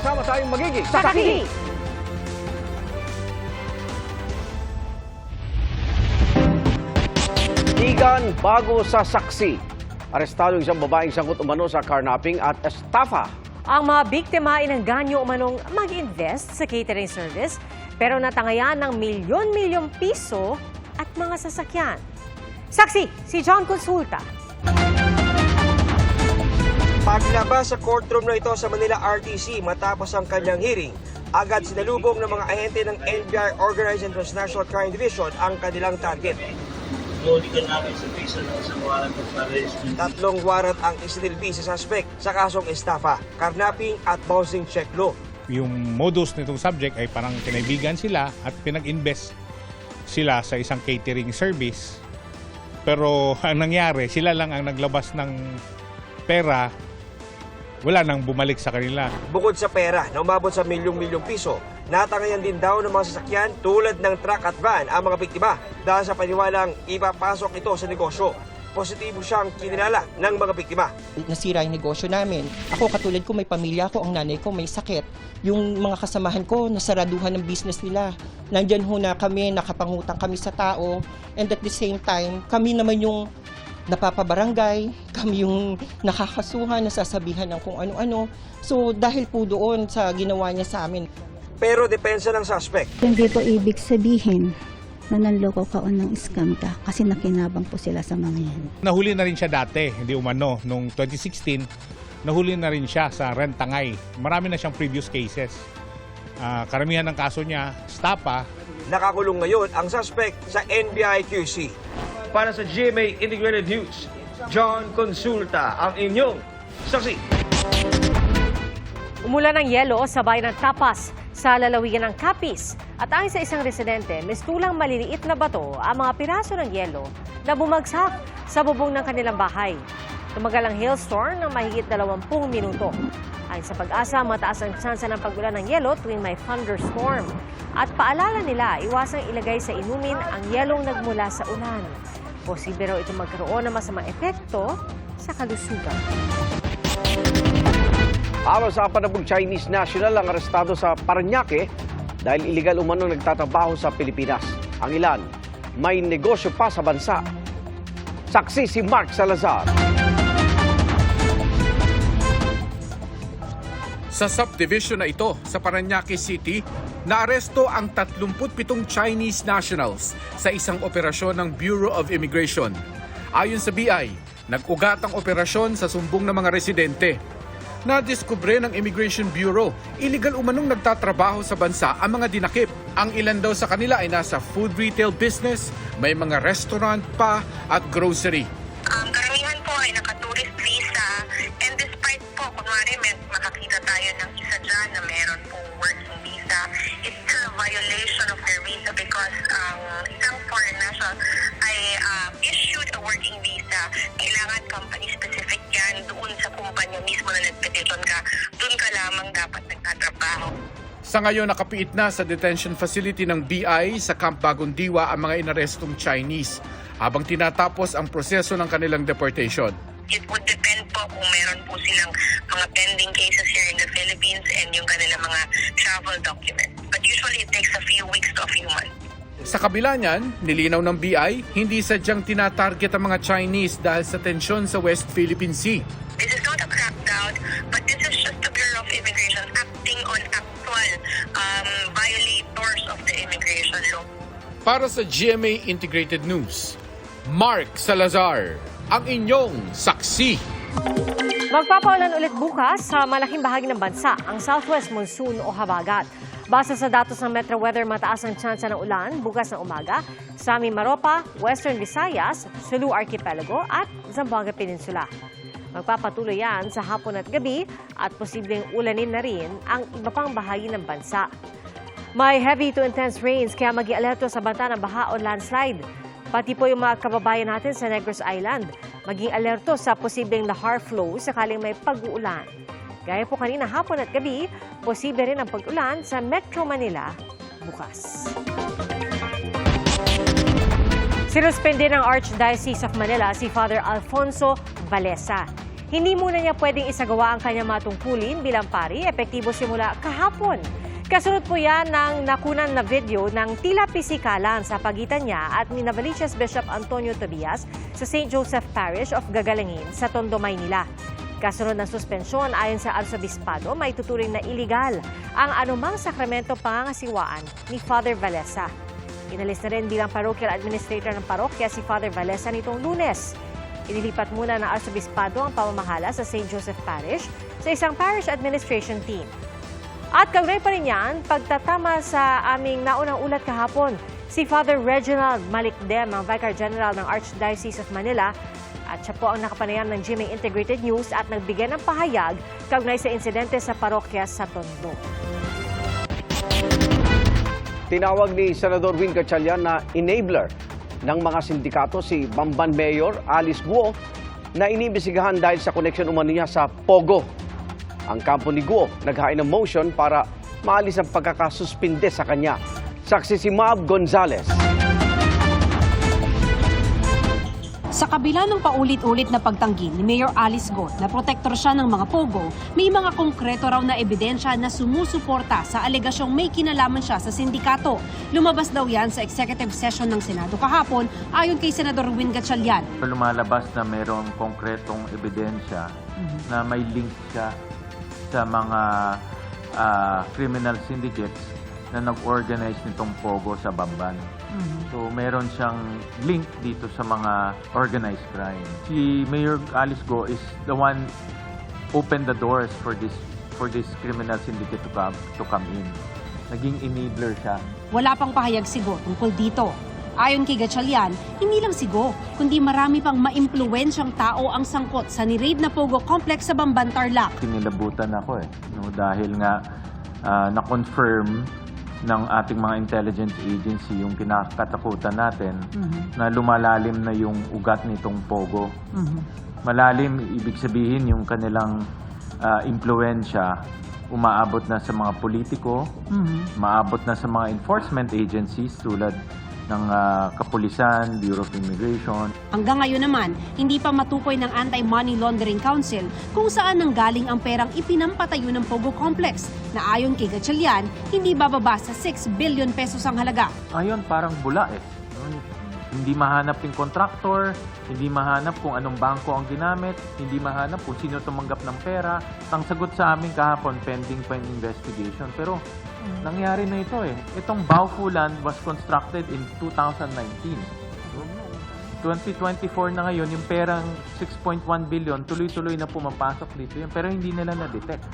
Sama-sama tayong magiging Sakaki! Igan bago sa saksi. Arestado ang isang babaeng sangkot umano sa carnapping at estafa. Ang mga biktima inangganyo umanong mag-invest sa catering service pero natangayan ng milyon-milyong piso at mga sasakyan. Saksi, si John Consulta. Paglabas sa courtroom na ito sa Manila RTC matapos ang kanyang hearing, agad sinalubong ng mga ahente ng NBI Organized and Transnational Crime Division ang kanilang target. Arrest. Tatlong warrant ang isinilbi sa suspect sa kasong estafa, carnapping at bouncing check law. yung modus nitong subject ay parang kinaibigan sila at pinag-invest sila sa isang catering service. Pero ang nangyari, sila lang ang naglabas ng pera, wala nang bumalik sa kanila. Bukod sa pera na umabot sa milyong-milyong piso, natangayan din daw ng mga sasakyan tulad ng truck at van ang mga biktima dahil sa paniwalang ipapasok ito sa negosyo. Positibo siyang kinilala ng mga biktima. nasira yung negosyo namin. Ako katulad ko may pamilya ko, ang nanay ko may sakit. Yung mga kasamahan ko nasaraduhan ng business nila. Nandyan ho na kami, nakapangutang kami sa tao. And at the same time, kami naman yung napapabarangay, kami yung nakakasuhan, nasasabihan ng kung ano-ano. So dahil po doon sa ginawa niya sa amin, Pero depensa ng suspect, Hindi po ibig sabihin na nanloko ka o ng scam ka kasi nakinabang po sila sa mga yan. Nahuli na rin siya dati, hindi umano, noong 2016, nahuli na rin siya sa Rentangay. Marami na siyang previous cases. Ah, karamihan ng kaso niya, stapa, nakakulong ngayon ang suspect sa NBI QC. Para sa GMA Integrated News, John Consulta ang inyong saksi. Umulan ng yelo sa bayan ng Tapas sa lalawigan ng Capiz. At ayon sa isang residente, mistulang maliliit na bato ang mga piraso ng yelo na bumagsak sa bubong ng kanilang bahay. Tumagal ang hailstorm ng mahigit 20 minuto. Ayon sa pag-asa, mataas ang tsansa ng pagulan ng yelo tuwing may thunderstorm. At paalala nila, iwasang ilagay sa inumin ang yelong nagmula sa ulan. Posible raw ito magkaroon ng masamang epekto sa kalusugan. Awa sa panabog Chinese national ang arestado sa Paranaque dahil illegal umano nagtatrabaho sa Pilipinas. Ang ilan, may negosyo pa sa bansa. Saksi si Mark Salazar. Sa subdivision na ito sa Paranaque City, naaresto ang 37 Chinese nationals sa isang operasyon ng Bureau of Immigration. Ayon sa BI, nag-ugat ang operasyon sa sumbong ng mga residente. Nadiskubre ng Immigration Bureau, illegal umanong nagtatrabaho sa bansa ang mga dinakip. Ang ilan daw sa kanila ay nasa food retail business, may mga restaurant pa at grocery. Um, karamihan po ay naka-tourist visa and despite po, kunwari tayo ng isa dyan na meron po working visa, it's still a violation of their visa because ang isang foreign national ay uh, issued a working visa. Kailangan company specific yan doon sa kumpanya mismo na nagpetition ka. Doon ka lamang dapat nagtatrabaho. Sa ngayon nakapiit na sa detention facility ng BI sa Camp Bagong Diwa ang mga inarestong Chinese habang tinatapos ang proseso ng kanilang deportation. It would depend po kung meron po silang mga pending cases here in the Philippines and yung kanilang mga travel documents. But usually it takes a few weeks to a few months. Sa kabila niyan, nilinaw ng BI, hindi sadyang tinatarget ang mga Chinese dahil sa tensyon sa West Philippine Sea. This is not a crackdown, but this is just the Bureau of Immigration acting on actual um, violators of the immigration law. Para sa GMA Integrated News, Mark Salazar, ang inyong saksi. Magpapaulan ulit bukas sa malaking bahagi ng bansa ang southwest monsoon o habagat. Base sa datos ng Metro Weather, mataas ang tsansa ng ulan bukas ng umaga sa Mimaropa, Western Visayas, Sulu Archipelago at Zamboanga Peninsula. Magpapatuloy yan sa hapon at gabi at posibleng ulanin na rin ang iba pang bahagi ng bansa. May heavy to intense rains kaya mag alerto sa banta ng baha o landslide. Pati po yung mga kababayan natin sa Negros Island. Maging alerto sa posibleng lahar flow sakaling may pag-uulan. Gaya po kanina hapon at gabi, posible rin ang pag-ulan sa Metro Manila bukas. Sinuspende ng Archdiocese of Manila si Father Alfonso Valesa. Hindi muna niya pwedeng isagawa ang kanyang matungkulin bilang pari, epektibo simula kahapon. Kasunod po yan ng nakunan na video ng tila pisikalan sa pagitan niya at ni Navaliches Bishop Antonio Tobias sa St. Joseph Parish of Gagalangin sa Tondo, Maynila. Kasunod ng suspensyon ayon sa Arsobispado, may tuturing na iligal ang anumang sakramento pangangasiwaan ni Father Valesa. Inalis na rin bilang parochial administrator ng parokya si Father Valesa nitong lunes. Inilipat muna ng Arsobispado ang pamamahala sa St. Joseph Parish sa isang parish administration team. At kaugnay pa rin yan, pagtatama sa aming naunang ulat kahapon, si Father Reginald Malikdem, ang Vicar General ng Archdiocese of Manila, at siya po ang nakapanayam ng GMA Integrated News at nagbigay ng pahayag kaugnay sa insidente sa parokya sa Tondo. Tinawag ni Senador Win Gatchalian na enabler ng mga sindikato si Bamban Mayor Alice Guo na inibisigahan dahil sa koneksyon umano niya sa Pogo. Ang kampo ni Guo naghain ng motion para maalis ang pagkakasuspinde sa kanya. Saksi si Mab Gonzales. Sa kabila ng paulit-ulit na pagtanggi ni Mayor Alice Go na protektor siya ng mga pogo, may mga konkreto raw na ebidensya na sumusuporta sa alegasyong may kinalaman siya sa sindikato. Lumabas daw yan sa executive session ng Senado kahapon ayon kay Senador Win Gatchalian. lumalabas na mayroong konkretong ebidensya na may link siya sa mga ah, criminal syndicates na nag-organize nitong Pogo sa Bamban. So meron siyang link dito sa mga organized crime. Si Mayor Alice Go is the one opened the doors for this for this criminal syndicate to come to come in. Naging enabler siya. Wala pang pahayag si Go tungkol dito. Ayon kay Gatchalian, hindi lang si Go, kundi marami pang maimpluwensyang tao ang sangkot sa ni-raid na Pogo complex sa Bamban, Tarlac. Sinilabutan ako eh. No, dahil nga ah, na-confirm ng ating mga intelligence agency yung kinakatakutan natin na lumalalim na yung ugat nitong Pogo. Malalim, ibig sabihin yung kanilang ah, impluensya umaabot na sa mga politiko, maabot na sa mga enforcement agencies tulad ng ah, Kapulisan, Bureau of Immigration, Hanggang ngayon naman, hindi pa matukoy ng Anti-Money Laundering Council kung saan nanggaling ang perang ipinampatayo ng Pogo Complex na ayon kay Gatchalian, hindi bababa sa 6 billion pesos ang halaga. Ngayon, parang bula eh. Hindi mahanap yung contractor, hindi mahanap kung anong bangko ang ginamit, hindi mahanap kung sino tumanggap ng pera. Ang sagot sa amin kahapon, pending pa yung investigation. Pero nangyari na ito eh. Itong Baofulan was constructed in 2019. 2024 na ngayon, yung perang 6.1 billion, tuloy-tuloy na pumapasok dito yun. Pero hindi nila na-detect.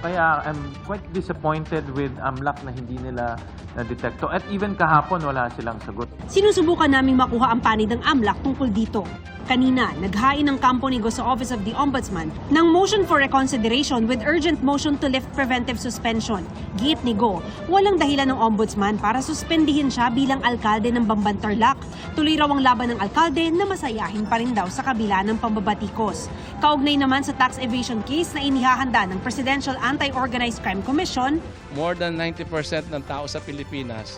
Kaya I'm quite disappointed with AMLAC na hindi nila na-detect. At even kahapon, wala silang sagot. Sinusubukan naming makuha ang panig ng AMLAC tungkol dito. Kanina, naghain ng kampo ni Go sa Office of the Ombudsman ng motion for reconsideration with urgent motion to lift preventive suspension. Giit ni Go, walang dahilan ng Ombudsman para suspendihin siya bilang alkalde ng Bamban Tarlac. Tuloy raw ang laban ng alkalde na masayahin pa rin daw sa kabila ng pambabatikos. Kaugnay naman sa tax evasion case na inihahanda ng Presidential Anti-Organized Crime Commission, more than 90% ng tao sa Pilipinas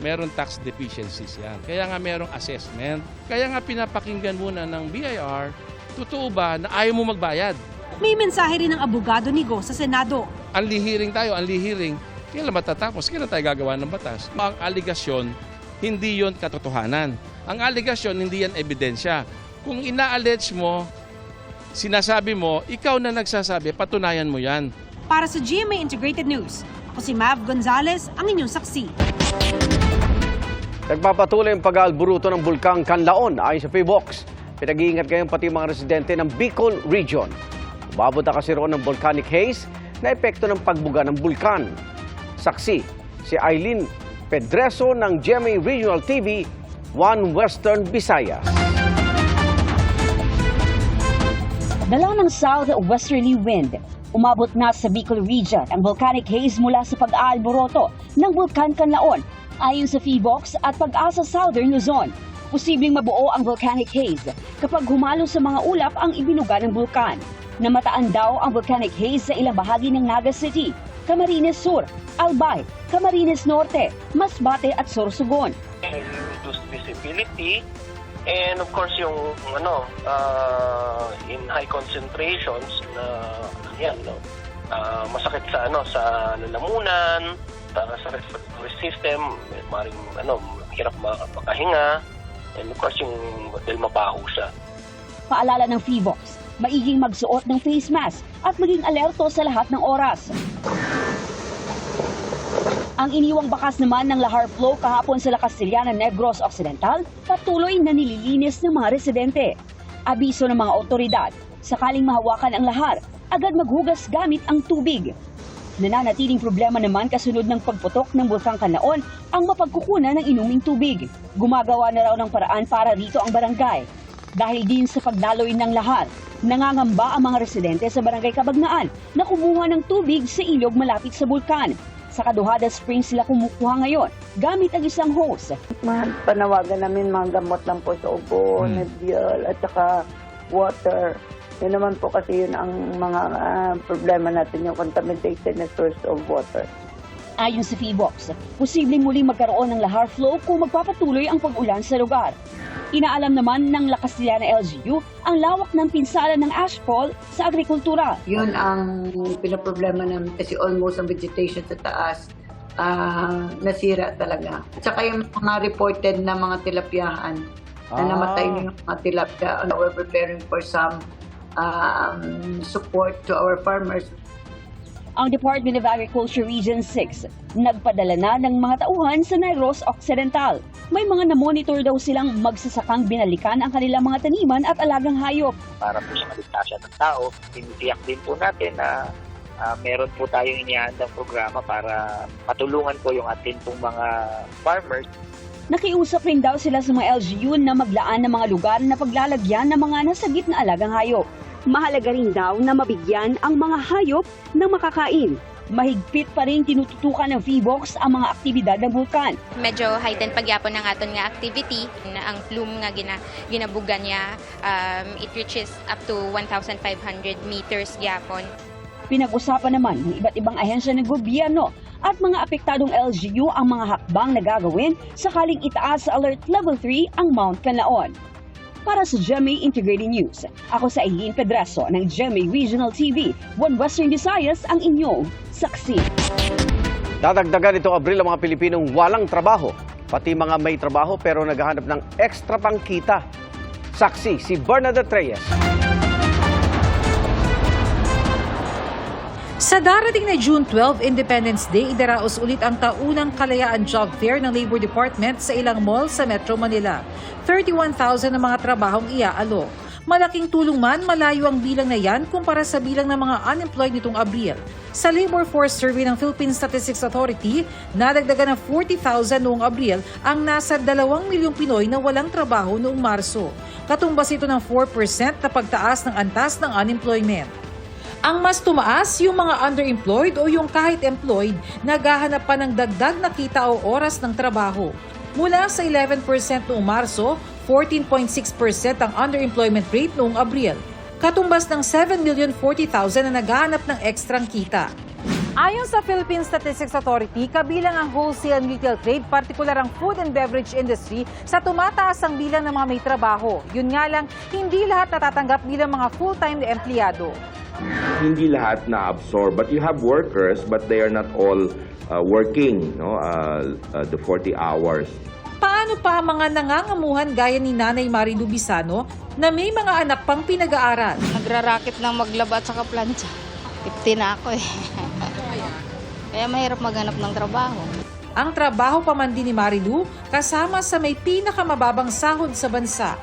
meron tax deficiencies yan. Kaya nga merong assessment. Kaya nga pinapakinggan muna ng BIR, totoo ba na ayaw mo magbayad? may mensahe rin ng abogado ni Go sa Senado. Unli hearing tayo, unli hearing. Kailan matatapos? Kailan tayo gagawa ng batas? Ang aligasyon, hindi yon katotohanan. Ang aligasyon, hindi yan ebidensya. Kung ina-allege mo, sinasabi mo, ikaw na nagsasabi, patunayan mo yan. Para sa GMA Integrated News, ako si Mav Gonzalez, ang inyong saksi. Nagpapatuloy ang pag-aalburuto ng bulkang Kanlaon ayon sa PBOX. Pinag-iingat ngayon pati mga residente ng Bicol Region. Umabot na kasi roon ng volcanic haze na epekto ng pagbuga ng bulkan. Saksi, si Eileen Pedreso ng GMA Regional TV, One Western Visayas. Dala ng southwesterly wind, umabot na sa Bicol region ang volcanic haze mula sa pag-aalboroto ng Bulkan Kanlaon ayon sa PHIVOX at Pag-asa Southern Luzon. Posibleng mabuo ang volcanic haze kapag humalo sa mga ulap ang ibinuga ng bulkan. Namataan daw ang volcanic haze sa ilang bahagi ng Naga City, Camarines Sur, Albay, Camarines Norte, Masbate at Sorsogon. reduced visibility And of course, yung ano, uh, in high concentrations na yan, no? Ah, masakit sa ano sa lalamunan, sa, sa respiratory system, maring ano, hirap ma- makahinga. And of course, yung dahil mabaho siya. Paalala ng FIVOX, maiging magsuot ng face mask at maging alerto sa lahat ng oras. Ang iniwang bakas naman ng Lahar Flow kahapon sa La Castellana Negros Occidental patuloy na nililinis ng mga residente. Abiso ng mga otoridad, sakaling mahawakan ang lahar, agad maghugas gamit ang tubig. Nananatiling problema naman kasunod ng pagputok ng Bulkang Kanlaon ang mapagkukunan ng inuming tubig. Gumagawa na raw ng paraan para rito ang barangay. Dahil din sa pagdaloy ng lahar, nangangamba ang mga residente sa barangay Kabagnaan na kumuha ng tubig sa ilog malapit sa bulkan. Sa Kaduhada Springs sila kumukuha ngayon gamit ang isang hose. Panawagan namin mga gamot lang po sa ubo, Hmm. Nedial, at saka water. Yun naman po kasi yun ang mga ah, problema natin, yung contaminated na source of water. Ayon sa FIVOX, posibleng muling magkaroon ng lahar flow kung magpapatuloy ang pag-ulan sa lugar. Inaalam naman ng La Castellana LGU ang lawak ng pinsala ng ashfall sa agrikultura. Yun ang pinaproblema namin kasi almost ang vegetation sa taas ah, nasira talaga. At saka yung mga reported na mga tilapyahan na Ah. namatay na yung mga tilapia. Ano, we're preparing for some um, support to our farmers Ang Department of Agriculture Region 6 nagpadala na ng mga tauhan sa Negros Occidental. May mga na-monitor daw silang magsasakang binalikan ang kanilang mga taniman at alagang hayop. para po sa kaligtasan ng tao. Tinitiyak din po natin na ah, meron po tayong inihandang programa para matulungan po yung atin pong mga farmers Nakiusap rin daw sila sa mga LGU na maglaan ng mga lugar na paglalagyan ng mga nasa gitna alagang hayop. Mahalaga rin daw na mabigyan ang mga hayop ng makakain. Mahigpit pa rin tinututukan ng VBOX ang mga aktibidad ng bulkan. medyo heightened pagyapon ng aton nga activity na ang plume nga gina, ginabugan niya um, it reaches up to 1,500 meters gyapon. Pinag-usapan naman ng iba't ibang ahensya ng gobyerno at mga apektadong LGU ang mga hakbang na gagawin sakaling itaas sa Alert Level 3 ang Mount Canlaon. Para sa GMA Integrated News, ako sa Eileen Pedreso ng GMA Regional TV, One Western Visayas ang inyong saksi. Dadagdagan ito Abril ang mga Pilipinong walang trabaho, pati mga may trabaho pero naghahanap ng ekstra pangkita. Saksi si Bernadette Reyes. Sa darating na June 12 Independence Day, idaraos ulit ang taunang kalayaan job fair ng Labor Department sa ilang mall sa Metro Manila. 31,000 ang mga trabahong iaalok. Malaking tulong man, malayo ang bilang na yan kumpara sa bilang ng mga unemployed nitong Abril. Sa Labor Force Survey ng Philippine Statistics Authority, nadagdagan ng 40,000 noong Abril ang nasa 2 milyong Pinoy na walang trabaho noong Marso. Katumbas ito ng 4% na pagtaas ng antas ng unemployment. Ang mas tumaas yung mga underemployed o yung kahit employed naghahanap pa ng dagdag na kita o oras ng trabaho. Mula sa 11% noong Marso, 14.6% ang underemployment rate noong Abril. Katumbas ng 7,040,000 na naghahanap ng ekstrang kita. Ayon sa Philippine Statistics Authority, kabilang ang wholesale and retail trade, partikular ang food and beverage industry, sa tumataas ang bilang ng mga may trabaho. Yun nga lang, hindi lahat natatanggap bilang mga full-time na empleyado. Hindi lahat na absorb but you have workers but they are not all uh, working no uh, uh, the 40 hours Paano pa mga nangangamuhan gaya ni Nanay Marilu Bisano na may mga anak pang pinag-aaral? Nagraraket ng maglaba at saka plancha. 50 na ako eh. Kaya mahirap maghanap ng trabaho. Ang trabaho pa man din ni Marilu kasama sa may pinakamababang sahod sa bansa.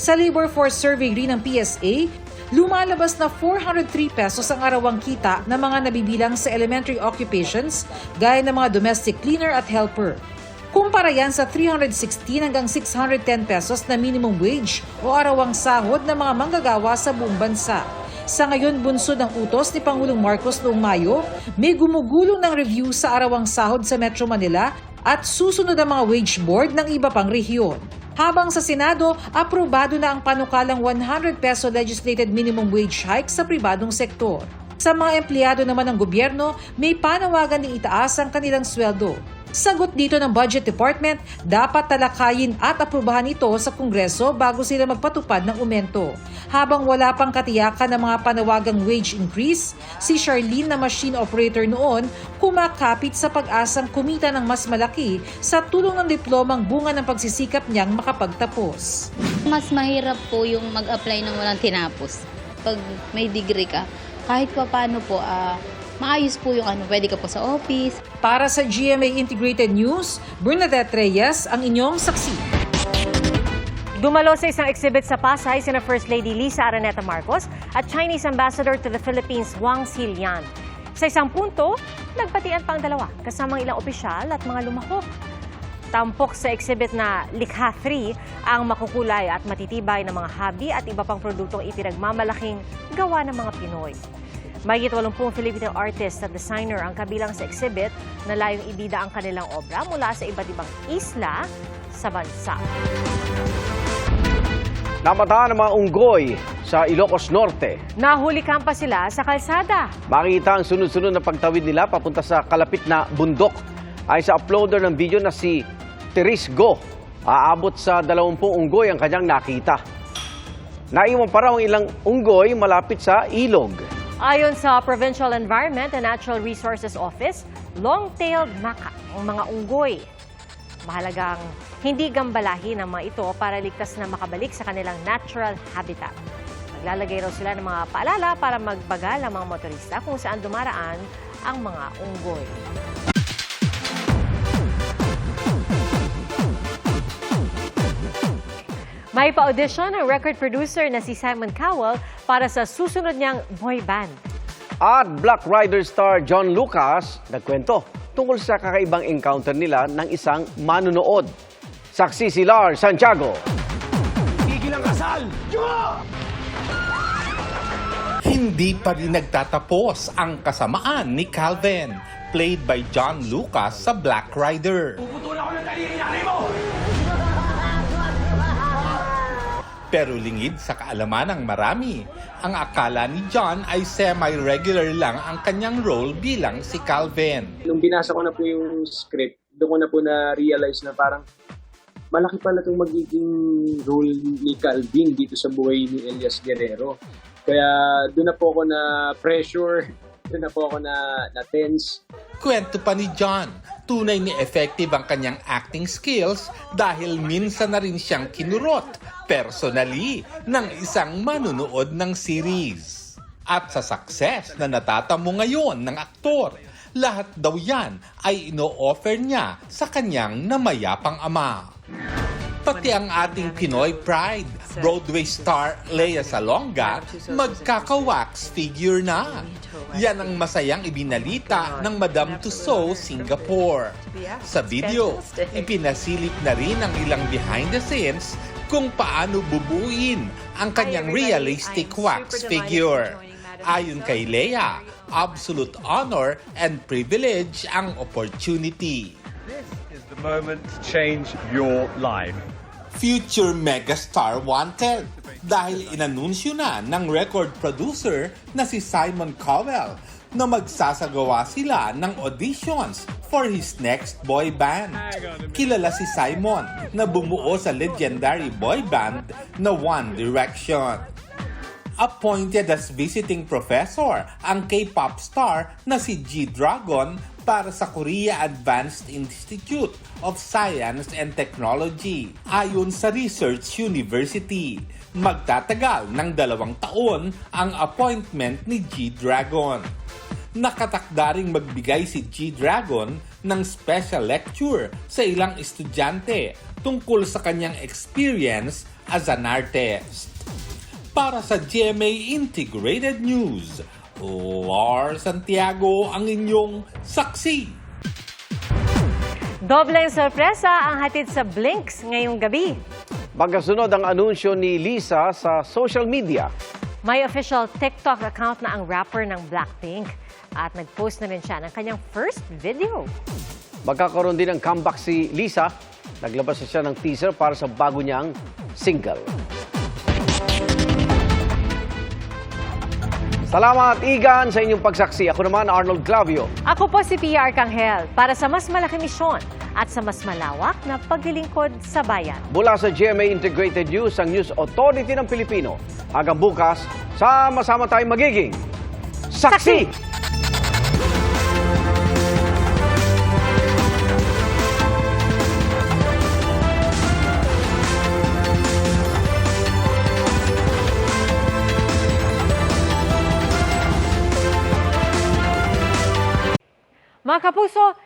Sa Labor Force Survey rin ng PSA, lumalabas na 403 pesos ang arawang kita ng mga nabibilang sa elementary occupations gaya ng mga domestic cleaner at helper. Kumpara yan sa 316 hanggang 610 pesos na minimum wage o arawang sahod ng mga manggagawa sa buong bansa. Sa ngayon, bunsod ng utos ni Pangulong Marcos noong Mayo, may gumugulong ng review sa arawang sahod sa Metro Manila at susunod ang mga wage board ng iba pang rehiyon. Habang sa Senado, aprobado na ang panukalang 100 peso legislated minimum wage hike sa pribadong sektor. Sa mga empleyado naman ng gobyerno, may panawagan ng itaas ang kanilang sweldo. Sagot dito ng Budget Department, dapat talakayin at aprubahan ito sa Kongreso bago sila magpatupad ng umento. Habang wala pang katiyakan ng mga panawagang wage increase, si Charlene na machine operator noon kumakapit sa pag-asang kumita ng mas malaki sa tulong ng diplomang bunga ng pagsisikap niyang makapagtapos. Mas mahirap po yung mag-apply ng walang tinapos. Pag may degree ka, kahit pa paano po, ah, maayos po yung ano, pwede ka po sa office. Para sa GMA Integrated News, Bernadette Reyes ang inyong saksi. Dumalo sa isang exhibit sa Pasay sina First Lady Lisa Araneta Marcos at Chinese Ambassador to the Philippines Wang Xilian. Sa isang punto, nagpatian pa ang dalawa kasamang ilang opisyal at mga lumahok. Tampok sa exhibit na Likha 3 ang makukulay at matitibay na mga hobby at iba pang produktong ipinagmamalaking gawa ng mga Pinoy. Mahigit 80 Filipino artist at designer ang kabilang sa exhibit na layong ibida ang kanilang obra mula sa iba't ibang isla sa bansa. Namataan ng mga unggoy sa Ilocos Norte. Nahuli pa sila sa kalsada. Makita ang sunod-sunod na pagtawid nila papunta sa kalapit na bundok. Ay sa uploader ng video na si Teres Go, aabot sa 20 unggoy ang kanyang nakita. Naiwan pa raw ang ilang unggoy malapit sa ilog. Ayon sa Provincial Environment and Natural Resources Office, long-tailed maka ang mga unggoy. Mahalagang hindi gambalahin ang mga ito para ligtas na makabalik sa kanilang natural habitat. Maglalagay raw sila ng mga paalala para magbagal ang mga motorista kung saan dumaraan ang mga unggoy. May pa-audition ang record producer na si Simon Cowell para sa susunod niyang boy band. At Black Rider star John Lucas nagkwento tungkol sa kakaibang encounter nila ng isang manunood. Saksi si Lars Santiago. Tigil ang kasal! Hindi pa rin nagtatapos ang kasamaan ni Calvin, played by John Lucas sa Black Rider. Puputulan ko ng daliri mo! Pero lingid sa kaalaman ng marami, ang akala ni John ay semi-regular lang ang kanyang role bilang si Calvin. Nung binasa ko na po yung script, doon ko na po na-realize na parang malaki pala itong magiging role ni Calvin dito sa buhay ni Elias Guerrero. Kaya doon na po ako na pressure, doon na po ako na, na tense. Kwento pa ni John, tunay ni effective ang kanyang acting skills dahil minsan na rin siyang kinurot personally ng isang manunood ng series. At sa success na natatamo ngayon ng aktor, lahat daw yan ay ino-offer niya sa kanyang namayapang ama. Pati ang ating Pinoy pride, Broadway star Lea Salonga, magkaka-wax figure na. Yan ang masayang ibinalita ng Madame Tussauds Singapore. Sa video, ipinasilip na rin ang ilang behind the scenes kung paano bubuin ang kanyang realistic wax figure. Ayon kay Lea, absolute honor and privilege ang opportunity. is the moment to change your life. Future megastar wanted dahil inanunsyo na ng record producer na si Simon Cowell na magsasagawa sila ng auditions for his next boy band. Kilala si Simon na bumuo sa legendary boy band na One Direction. Appointed as visiting professor ang K-pop star na si G-Dragon para sa Korea Advanced Institute of Science and Technology. Ayon sa Research University, magtatagal ng dalawang taon ang appointment ni G-Dragon. Nakatakda magbigay si G-Dragon ng special lecture sa ilang estudyante tungkol sa kanyang experience as an artist. Para sa GMA Integrated News, Lars Santiago ang inyong saksi. Dobleng sorpresa ang hatid sa Blinks ngayong gabi. Magkasunod ang anunsyo ni Lisa sa social media. May official TikTok account na ang rapper ng Blackpink at nag-post na rin siya ng kanyang first video. Magkakaroon din ng comeback si Lisa. Naglabas na siya ng teaser para sa bago niyang single. Salamat, Igan, sa inyong pagsaksi. Ako naman, Arnold Clavio. Ako po si Pia Arcangel para sa mas malaking misyon at sa mas malawak na paglilingkod sa bayan. Mula sa GMA Integrated News, ang News Authority ng Pilipino. Hanggang bukas, sama-sama tayong magiging saksi! Mga kapuso,